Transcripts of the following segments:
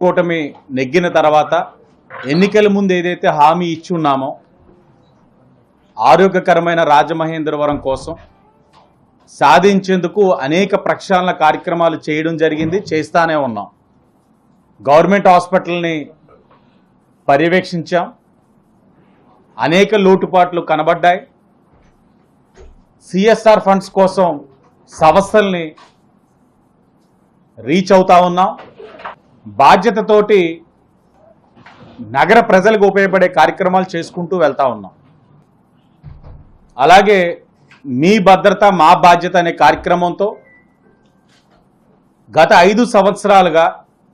కూటమి నెగ్గిన తర్వాత ఎన్నికల ముందు ఏదైతే హామీ ఇచ్చి ఉన్నామో ఆరోగ్యకరమైన రాజమహేంద్రవరం కోసం సాధించేందుకు అనేక ప్రక్షాళన కార్యక్రమాలు చేయడం జరిగింది చేస్తానే ఉన్నాం. గవర్నమెంట్ హాస్పిటల్ని పర్యవేక్షించాం. అనేక లోటుపాట్లు కనబడ్డాయి. సిఎస్ఆర్ ఫండ్స్ కోసం సంస్థల్ని రీచ్ అవుతా ఉన్నాం. బాధ్యతతోటి నగర ప్రజలకు ఉపయోగపడే కార్యక్రమాలు చేసుకుంటూ వెళ్తా ఉన్నాం. అలాగే మీ భద్రత మా బాధ్యత అనే కార్యక్రమంతో గత ఐదు సంవత్సరాలుగా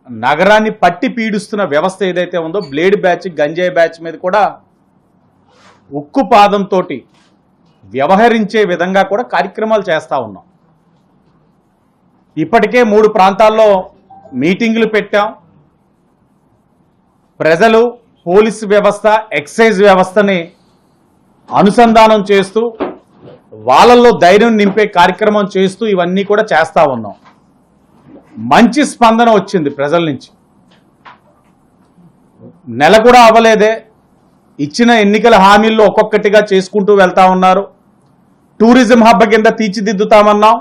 నగరాన్ని పట్టి పీడిస్తున్న వ్యవస్థ ఏదైతే ఉందో బ్లేడ్ బ్యాచ్ గంజాయి బ్యాచ్ మీద కూడా ఉక్కు పాదంతో వ్యవహరించే విధంగా కూడా కార్యక్రమాలు చేస్తూ ఉన్నాం. ఇప్పటికే మూడు ప్రాంతాల్లో మీటింగులు పెట్టాం. ప్రజలు పోలీసు వ్యవస్థ ఎక్సైజ్ వ్యవస్థని అనుసంధానం చేస్తూ వాళ్ళల్లో ధైర్యం నింపే కార్యక్రమం చేస్తూ ఇవన్నీ కూడా చేస్తూ ఉన్నాం. మంచి స్పందన వచ్చింది ప్రజల నుంచి. నెల కూడా అవ్వలేదే. ఇచ్చిన ఎన్నికల హామీల్లో ఒక్కొక్కటిగా చేసుకుంటూ వెళ్తా ఉన్నారు. టూరిజం హబ్ కింద తీర్చిదిద్దుతామన్నాం.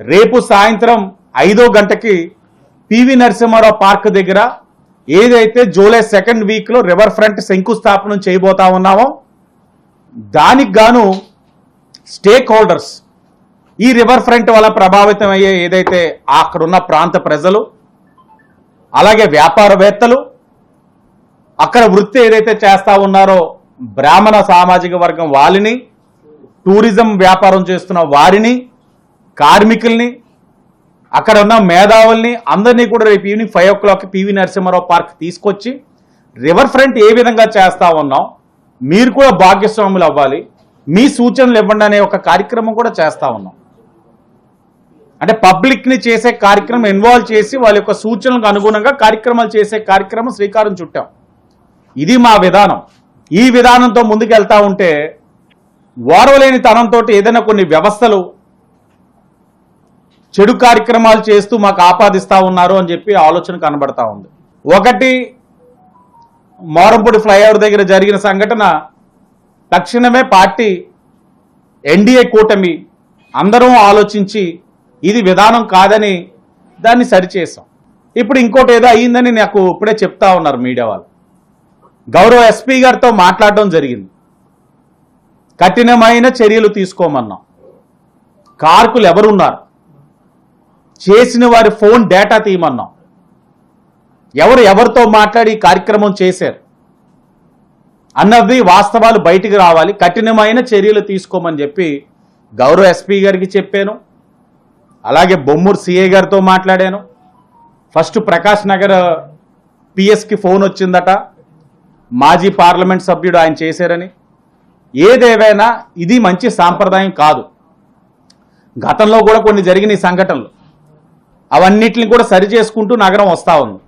రేపు సాయంత్రం ఐదో గంటకి పివి నరసింహారావు పార్క్ దగ్గర ఏదైతే జూలై సెకండ్ వీక్లో రివర్ ఫ్రంట్ శంకుస్థాపనం చేయబోతా ఉన్నామో దానికి గాను స్టేక్ హోల్డర్స్ ఈ రివర్ ఫ్రంట్ వల్ల ప్రభావితం అయ్యే ఏదైతే అక్కడున్న ప్రాంత ప్రజలు అలాగే వ్యాపారవేత్తలు అక్కడ వృత్తి ఏదైతే చేస్తా ఉన్నారో బ్రాహ్మణ సామాజిక వర్గం వాళ్ళని టూరిజం వ్యాపారం చేస్తున్న వారిని కార్మికుల్ని అక్కడ ఉన్న మేధావుల్ని అందరినీ కూడా రేపు evening five o'clock PV Narasimha Rao park తీసుకొచ్చి రివర్ ఫ్రంట్ ఏ విధంగా చేస్తా ఉన్నాం మీరు కూడా భాగ్యస్వాములు అవ్వాలి మీ సూచనలు ఇవ్వండి అనే ఒక కార్యక్రమం కూడా చేస్తా ఉన్నాం. అంటే పబ్లిక్ని చేసే కార్యక్రమం ఇన్వాల్వ్ చేసి వాళ్ళ యొక్క సూచనలకు అనుగుణంగా కార్యక్రమాలు చేసే కార్యక్రమం శ్రీకారం చుట్టాం. ఇది మా విధానం. ఈ విధానంతో ముందుకెళ్తా ఉంటే ఓర్వలేని తనంతో ఏదైనా కొన్ని వ్యవస్థలు చెడు కార్యక్రమాలు చేస్తూ మాకు ఆపాదిస్తూ ఉన్నారు అని చెప్పి ఆలోచన కనబడతా ఉంది. ఒకటి మోరంపూడి ఫ్లైఓవర్ దగ్గర జరిగిన సంఘటన తక్షణమే పార్టీ ఎన్డీఏ కూటమి అందరం ఆలోచించి ఇది విధానం కాదని దాన్ని సరిచేసాం ఇప్పుడు ఇంకోటి ఏదో అయ్యిందని నాకు ఇప్పుడే చెప్తా ఉన్నారు మీడియా వాళ్ళు. గౌరవ ఎస్పీ గారితో మాట్లాడడం జరిగింది. కఠినమైన చర్యలు తీసుకోమన్నాం. కార్కులు ఎవరున్నారు? చేసిన వారి ఫోన్ డేటా తీయమన్నాం. ఎవరు ఎవరితో మాట్లాడి ఈ కార్యక్రమం చేశారు? అన్నది వాస్తవాలు బయటికి రావాలి. కఠినమైన చర్యలు తీసుకోమని చెప్పి గౌరవ ఎస్పీ గారికి చెప్పాను. అలాగే బొమ్మూరు సిఏ గారితో మాట్లాడాను. ఫస్ట్ ప్రకాష్ నగర్ పిఎస్కి ఫోన్ వచ్చిందట. మాజీ పార్లమెంట్ సభ్యుడు ఆయన చేశారని. ఏదేవైనా ఇది మంచి సాంప్రదాయం కాదు. గతంలో కూడా కొన్ని జరిగిన ఈ సంఘటనలు. అవన్నిటిని కూడా సరి చేసుకుంటూ నగరం వస్తూ ఉంది.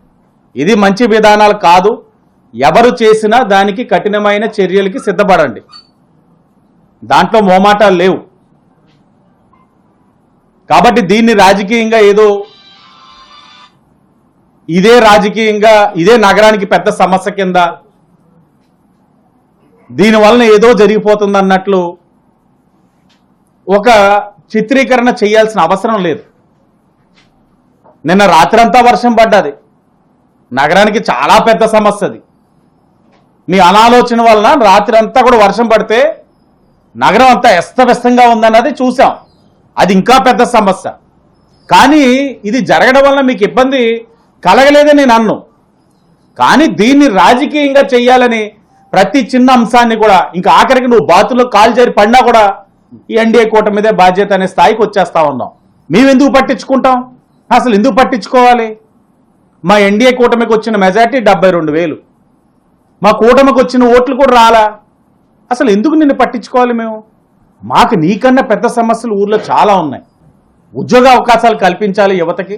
ఇది మంచి విధానాలు కాదు. ఎవరు చేసినా దానికి కఠినమైన చర్యలకి సిద్ధపడండి. దాంట్లో మోమాటాలు లేవు. కాబట్టి దీన్ని రాజకీయంగా ఏదో ఇదే రాజకీయంగా ఇదే నగరానికి పెద్ద సమస్య కింద దీనివలన ఏదో జరిగిపోతుంది అన్నట్లు ఒక చిత్రీకరణ చేయాల్సిన అవసరం లేదు. నిన్న రాత్రంతా వర్షం పడ్డది. నగరానికి చాలా పెద్ద సమస్య అది మీ అనాలోచన వలన రాత్రి అంతా కూడా వర్షం పడితే నగరం అంతా అస్తవ్యస్తంగా ఉందన్నది చూసాం అది ఇంకా పెద్ద సమస్య. కానీ ఇది జరగడం వలన మీకు ఇబ్బంది కలగలేదని నేను అన్ను. కానీ దీన్ని రాజకీయంగా చేయాలని ప్రతి చిన్న అంశాన్ని కూడా ఇంకా ఆఖరికి నువ్వు బాతుల్లో కాలు చేరి పడినా కూడా ఈ ఎన్డీఏ కూటమి మీదే బాధ్యత అనే స్థాయికి వచ్చేస్తా ఉన్నాం. మేమెందుకు పట్టించుకుంటాం? అసలు ఎందుకు పట్టించుకోవాలి? మా ఎన్డీఏ కూటమికి వచ్చిన మెజార్టీ డెబ్బై రెండు వేలు. మా కూటమికి వచ్చిన ఓట్లు కూడా రాలా. అసలు ఎందుకు నిన్ను పట్టించుకోవాలి మేము? మాకు నీకన్నా పెద్ద సమస్యలు ఊర్లో చాలా ఉన్నాయి. ఉద్యోగ అవకాశాలు కల్పించాలి యువతకి.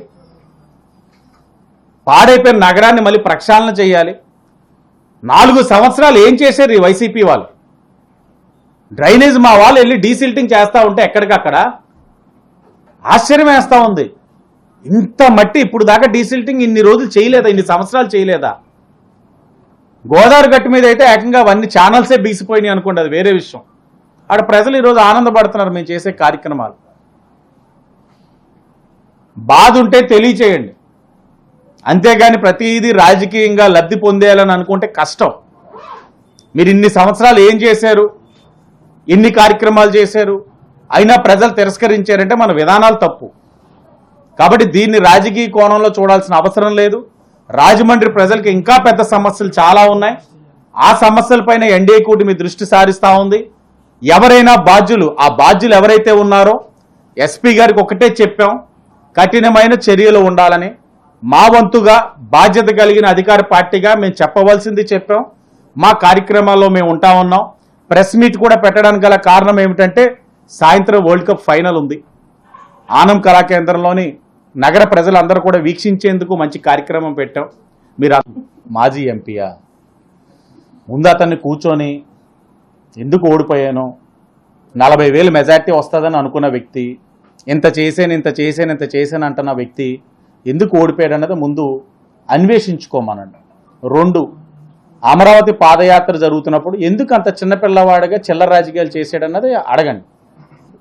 పాడైపోయిన నగరాన్ని మళ్ళీ ప్రక్షాళన చేయాలి. నాలుగు సంవత్సరాలు ఏం చేశారు ఈ వైసీపీ వాళ్ళు? డ్రైనేజ్ మా వాళ్ళు వెళ్ళి డీసిల్టింగ్ చేస్తూ ఉంటే ఎక్కడికక్కడ? ఆశ్చర్యం వేస్తూ ఉంది. ఇంత మట్టి ఇప్పుడు దాకా డీసిల్టింగ్ ఇన్ని రోజులు చేయలేదా? ఇన్ని సంవత్సరాలు చేయలేదా? గోదావరి గట్టు మీద అయితే ఏకంగా అవన్నీ ఛానల్సే బీసిపోయినాయి అనుకోండి అది వేరే విషయం. ఆడ ప్రజలు ఈరోజు ఆనందపడుతున్నారు మేము చేసే కార్యక్రమాలు. బాధ ఉంటే తెలియచేయండి. అంతేగాని ప్రతిదీ రాజకీయంగా లబ్ధి పొందేయాలని అనుకుంటే కష్టం. మీరు ఇన్ని సంవత్సరాలు ఏం చేశారు? ఎన్ని కార్యక్రమాలు చేశారు? అయినా ప్రజలు తిరస్కరించారంటే మన విధానాలు తప్పు. కాబట్టి దీన్ని రాజకీయ కోణంలో చూడాల్సిన అవసరం లేదు. రాజమండ్రి ప్రజలకు ఇంకా పెద్ద సమస్యలు చాలా ఉన్నాయి. ఆ సమస్యలపైన ఎన్డీఏ కూటమి దృష్టి సారిస్తూ ఉంది. ఎవరైనా బాధ్యులు ఆ బాధ్యులు ఎవరైతే ఉన్నారో ఎస్పీ గారికి ఒకటే చెప్పాం కఠినమైన చర్యలు ఉండాలని. మా వంతుగా బాధ్యత కలిగిన అధికార పార్టీగా మేము చెప్పవలసింది చెప్పాం. మా కార్యక్రమాల్లో మేము ఉంటా ఉన్నాం. ప్రెస్ మీట్ కూడా పెట్టడానికి గల కారణం ఏమిటంటే సాయంత్రం వరల్డ్ కప్ ఫైనల్ ఉంది. ఆనం కళాకేంద్రంలోని నగర ప్రజలందరూ కూడా వీక్షించేందుకు మంచి కార్యక్రమం పెట్టాం. మీరు మాజీ ఎంపీయా? ముందు అతన్ని కూర్చొని ఎందుకు ఓడిపోయాను? నలభై వేలు మెజార్టీ వస్తుందని అనుకున్న వ్యక్తి ఇంత చేసాను ఇంత చేసాను ఇంత చేశాను అంటున్న వ్యక్తి ఎందుకు ఓడిపోయాడు అన్నది ముందు అన్వేషించుకోమనండి. రెండు అమరావతి పాదయాత్ర జరుగుతున్నప్పుడు ఎందుకు అంత చిన్నపిల్లవాడిగా చిల్లర రాజకీయాలు చేశాడన్నది అడగండి.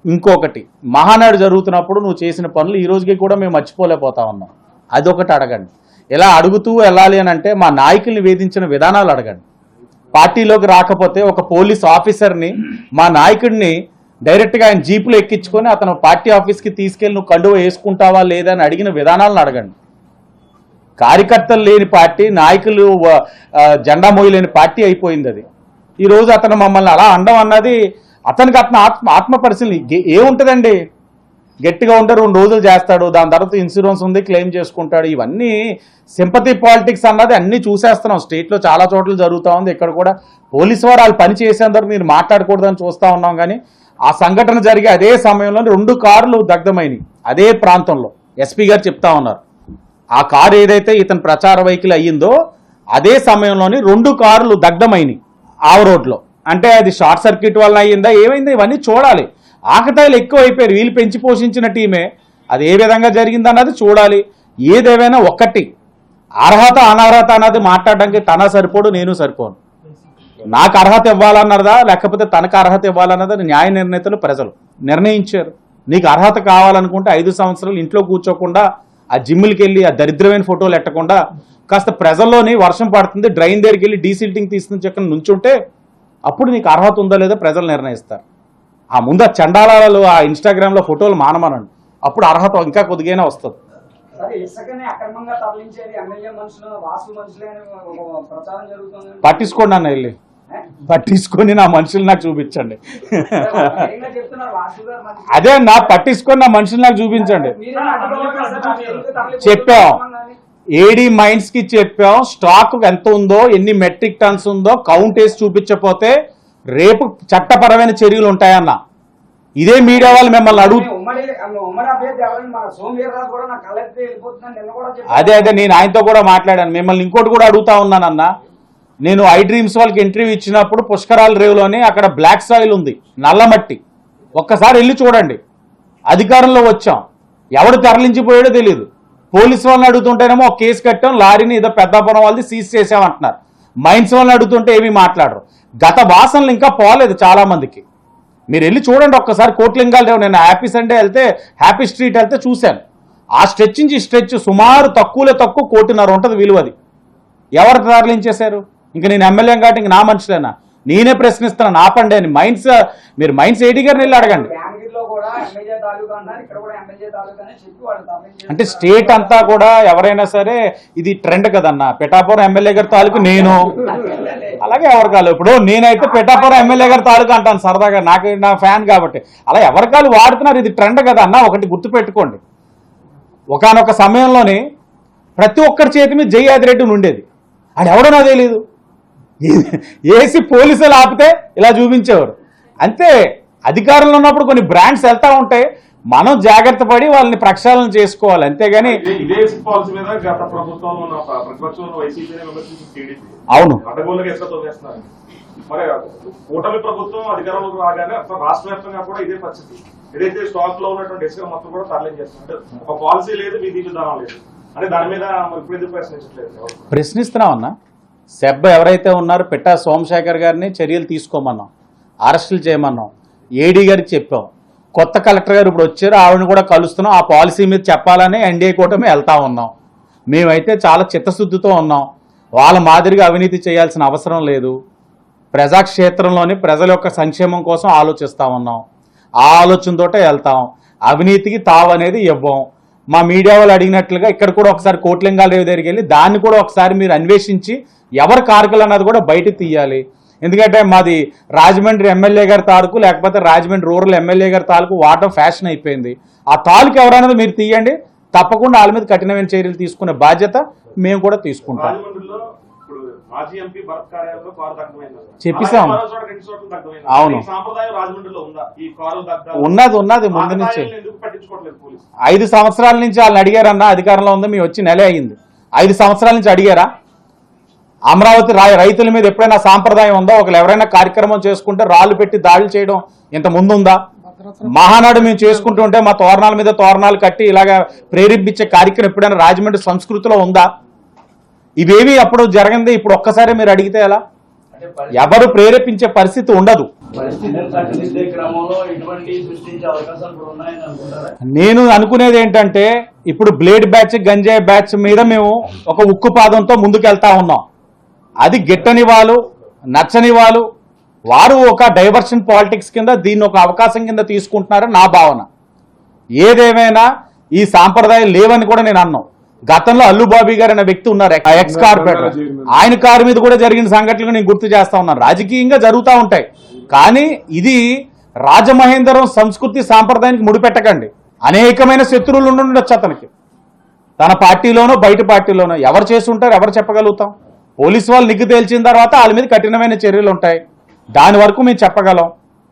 ఇంకొకటి మహానాడు జరుగుతున్నప్పుడు నువ్వు చేసిన పనులు ఈ రోజుకి కూడా మేము మర్చిపోలేకపోతా ఉన్నాం. అదొకటి అడగండి. ఇలా అడుగుతూ వెళ్ళాలి అని అంటే మా నాయకుల్ని వేధించిన విధానాలు అడగండి. పార్టీలోకి రాకపోతే ఒక పోలీస్ ఆఫీసర్ని మా నాయకుడిని డైరెక్ట్గా ఆయన జీపులో ఎక్కించుకొని అతను పార్టీ ఆఫీస్కి తీసుకెళ్ళి నువ్వు కండువ వేసుకుంటావా లేదా అని అడిగిన విధానాలను అడగండి. కార్యకర్తలు లేని పార్టీ నాయకులు జెండా మోయలేని పార్టీ అయిపోయింది అది. ఈరోజు అతను మమ్మల్ని అలా అండం అన్నది అతనికి అతను ఆత్మ ఆత్మ పరిశీలన ఏముంటుందండి గట్టిగా ఉంటే రెండు రోజులు చేస్తాడు దాని తర్వాత ఇన్సూరెన్స్ ఉంది క్లెయిమ్ చేసుకుంటాడు ఇవన్నీ సింపతి పాలిటిక్స్ అన్నది అన్నీ చూసేస్తున్నాం. స్టేట్లో చాలా చోట్ల జరుగుతూ ఉంది ఇక్కడ కూడా పోలీసు వారు వాళ్ళు పని చేసేందరూ మీరు మాట్లాడకూడదని చూస్తూ ఉన్నాం కానీ ఆ సంఘటన జరిగే అదే సమయంలో రెండు కార్లు దగ్ధమైనవి అదే ప్రాంతంలో. ఎస్పీ గారు చెప్తా ఉన్నారు. ఆ కారు ఏదైతే ఇతని ప్రచార వెహికల్ అయ్యిందో అదే సమయంలోని రెండు కార్లు దగ్ధమైనవి ఆవ రోడ్లో. అంటే అది షార్ట్ సర్క్యూట్ వల్ల అయ్యిందా ఏమైందా ఇవన్నీ చూడాలి. ఆకతాయిలు ఎక్కువ అయిపోయారు వీళ్ళు పెంచి పోషించిన టీమే. అది ఏ విధంగా జరిగిందన్నది చూడాలి. ఏదేమైనా ఒక్కటి అర్హత అనర్హత అన్నది మాట్లాడడానికి తన సరిపోడు నేను సరిపోను. నాకు అర్హత ఇవ్వాలన్నదా లేకపోతే తనకు అర్హత ఇవ్వాలన్నది న్యాయ నిర్ణేతలు ప్రజలు నిర్ణయించారు. నీకు అర్హత కావాలనుకుంటే ఐదు సంవత్సరాలు ఇంట్లో కూర్చోకుండా ఆ జిమ్లకి వెళ్ళి ఆ దరిద్రమైన ఫోటోలు ఎట్టకుండా కాస్త ప్రజల్లోని వర్షం పడుతుంది డ్రైన్ దగ్గరికి వెళ్ళి డీసిల్టింగ్ తీసుకుని చెక్కని నుంచుంటే అప్పుడు నీకు అర్హత ఉందో లేదో ప్రజలు నిర్ణయిస్తారు. ఆ ముందు ఆ చండాలాలు ఆ ఇన్స్టాగ్రామ్లో ఫోటోలు మానమనండి. అప్పుడు అర్హత ఇంకా కొద్దిగానే వస్తుంది. పట్టించుకోండి అన్న వెళ్ళి. పట్టించుకొని నా మనుషులు నాకు చూపించండి. అదే నా పట్టించుకొని నా మనుషులు నాకు చూపించండి. చెప్పాం. ఏడీ మైండ్స్కి చెప్పాం స్టాక్ ఎంత ఉందో ఎన్ని మెట్రిక్ టన్స్ ఉందో కౌంట్ వేసి చూపించకపోతే రేపు చట్టపరమైన చర్యలు ఉంటాయన్న. ఇదే మీడియా వాళ్ళు మిమ్మల్ని అడుగు. అదే అదే నేను ఆయనతో కూడా మాట్లాడాను. మిమ్మల్ని ఇంకోటి కూడా అడుగుతా ఉన్నానన్న. నేను ఐ డ్రీమ్స్ వాళ్ళకి ఇంటర్వ్యూ ఇచ్చినప్పుడు పుష్కరాల రేవులోని అక్కడ బ్లాక్ సాయిల్ ఉంది నల్లమట్టి. ఒక్కసారి వెళ్ళి చూడండి. అధికారంలో వచ్చాం. ఎవడు తరలించిపోయాడో తెలియదు పోలీసు వాళ్ళని అడుగుతుంటేనేమో కేసు కట్టాం లారీని ఏదో పెద్దాపురం వాళ్ళది సీజ్ చేసామంటున్నారు. మైన్స్ వాళ్ళని అడుగుతుంటే ఏమీ మాట్లాడరు. గత వాసనలు ఇంకా పోలేదు చాలా మందికి మీరు వెళ్ళి చూడండి ఒక్కసారి కోట్లింగాలు నేను హ్యాపీ సండే వెళ్తే హ్యాపీ స్ట్రీట్ వెళ్తే చూశాను. ఆ స్ట్రెచ్ నుంచి ఈ స్ట్రెచ్ సుమారు తక్కువలో తక్కువ కోటిన్నర ఉంటుంది విలువది ఎవరు తరలించేశారు ఇంక నేను ఎమ్మెల్యే కాబట్టి ఇంక నా మనుషులేనా? నేనే ప్రశ్నిస్తున్నాను ఆపండి అని మైన్స్ మీరు మైన్స్ ఏడీ గారిని వెళ్ళి అడగండి. అంటే స్టేట్ అంతా కూడా ఎవరైనా సరే ఇది ట్రెండ్ కదన్నా. పిఠాపురం ఎమ్మెల్యే గారి తాలూకు నేను. అలాగే ఎవరి కాదు ఇప్పుడు నేనైతే పిఠాపురం ఎమ్మెల్యే గారి తాలూకు అంటాను సరదాగా. నాకు నా ఫ్యాన్ కాబట్టి. అలా ఎవరి కాలు వాడుతున్నారు? ఇది ట్రెండ్ కదా అన్న ఒకటి గుర్తుపెట్టుకోండి. ఒకానొక సమయంలోనే ప్రతి ఒక్కరి చేతి మీద జై ఆదిరెడ్డి ఉండేది. అది ఎవడో నాకు తెలియదు ఏసి పోలీసులు ఆపితే ఇలా చూపించేవారు. అంతే. అధికారంలో ఉన్నప్పుడు కొన్ని బ్రాండ్స్ వెళ్తా ఉంటాయి మనం జాగ్రత్త పడి వాళ్ళని ప్రక్షాళన చేసుకోవాలి. అంతేగాని అవును. మరి కూటమి ప్రభుత్వం అధికారంలోకి రాగానే రాష్ట్ర వ్యాప్తంగా కూడా ఇదే పరిస్థితి. ఏదైతే స్టాక్లో ఉన్నటువంటి ఇసుక మొత్తం కూడా తరలించేస్తారు అంటే ఒక పాలసీ లేదు విధి విధానం లేదు. దాని మీద ఇప్పుడు ప్రశ్నించట్లేదు? ప్రశ్నిస్తున్నామన్నా సెబ్బ ఎవరైతే ఉన్నారో పెట్టా సోమశేఖర్ గారిని చర్యలు తీసుకోమన్నాం. అరెస్టులు చేయమన్నాం. ఏడీ గారికి చెప్పాం. కొత్త కలెక్టర్ గారు ఇప్పుడు వచ్చారు ఆవిడని కూడా కలుస్తున్నాం. ఆ పాలసీ మీద చెప్పాలని ఎన్డీఏ కూటమి వెళ్తా ఉన్నాం. మేమైతే చాలా చిత్తశుద్ధితో ఉన్నాం. వాళ్ళ మాదిరిగా అవినీతి చేయాల్సిన అవసరం లేదు. ప్రజాక్షేత్రంలోని ప్రజల యొక్క సంక్షేమం కోసం ఆలోచిస్తూ ఉన్నాం. ఆ ఆలోచనతోటే వెళ్తాం. అవినీతికి తావు అనేది ఇవ్వం. మా మీడియా వాళ్ళు అడిగినట్లుగా ఇక్కడ కూడా ఒకసారి కోట్లింగాల దగ్గరికి వెళ్ళి దాన్ని కూడా ఒకసారి మీరు అన్వేషించి ఎవరు కార్కులు అన్నది కూడా బయట తీయాలి. ఎందుకంటే మాది రాజమండ్రి ఎమ్మెల్యే గారి తాలూకు లేకపోతే రాజమండ్రి రూరల్ ఎమ్మెల్యే గారి తాలూకు వాటం ఫ్యాషన్ అయిపోయింది. ఆ తాలూకు ఎవరన్నది మీరు తీయండి. తప్పకుండా వాళ్ళ మీద కఠినమైన చర్యలు తీసుకునే బాధ్యత మేము కూడా తీసుకుంటాం. దగ్ధమైంది. అవును. ఉన్నది ఉన్నది ముందు నుంచి. ఐదు సంవత్సరాల నుంచి వాళ్ళని అడిగారన్న అధికారంలో ఉంది మేము వచ్చి నెలే అయింది. ఐదు సంవత్సరాల నుంచి అడిగారా? అమరావతి రా రైతుల మీద ఎప్పుడైనా సాంప్రదాయం ఉందా? ఒకరు ఎవరైనా కార్యక్రమం చేసుకుంటే రాళ్ళు పెట్టి దాడులు చేయడం ఇంత ముందు ఉందా మహానాడు మేము చేసుకుంటుంటే మా తోరణాల మీద తోరణాలు కట్టి ఇలాగా ప్రేరేపించే కార్యక్రమం ఎప్పుడైనా రాజమండ్రి సంస్కృతిలో ఉందా? ఇవేవి అప్పుడు జరిగింది? ఇప్పుడు ఒక్కసారి మీరు అడిగితే ఎలా? ఎవరు ప్రేరేపించే పరిస్థితి ఉండదు. నేను అనుకునేది ఏంటంటే ఇప్పుడు బ్లేడ్ బ్యాచ్ గంజాయి బ్యాచ్ మీద మేము ఒక ఉక్కు పాదంతో ముందుకెళ్తా ఉన్నాం. అది గిట్టని వాళ్ళు నచ్చని వాళ్ళు వారు ఒక డైవర్షన్ పాలిటిక్స్ కింద దీన్ని ఒక అవకాశం కింద తీసుకుంటున్నారని నా భావన. ఏదేమైనా ఈ సాంప్రదాయం లేవని కూడా నేను అన్నాను గతంలో అల్లు బాబీ గారు అనే వ్యక్తి ఉన్నారు ఎక్స్ కార్పొరేటర్ ఆయన కారు మీద కూడా జరిగిన సంఘటనలు నేను గుర్తు చేస్తా ఉన్నాను. రాజకీయంగా జరుగుతూ ఉంటాయి. కానీ ఇది రాజమహేంద్రం సంస్కృతి సాంప్రదాయానికి ముడిపెట్టకండి. అనేకమైన శత్రువులు ఉండొచ్చు అతనికి. తన పార్టీలోనో బయట పార్టీలోనో ఎవరు చేసి ఉంటారు ఎవరు చెప్పగలుగుతాం? పోలీసు వాళ్ళు నిగ్గు తేల్చిన తర్వాత వాళ్ళ మీద కఠినమైన చర్యలు ఉంటాయి దాని వరకు మేము చెప్పగలం.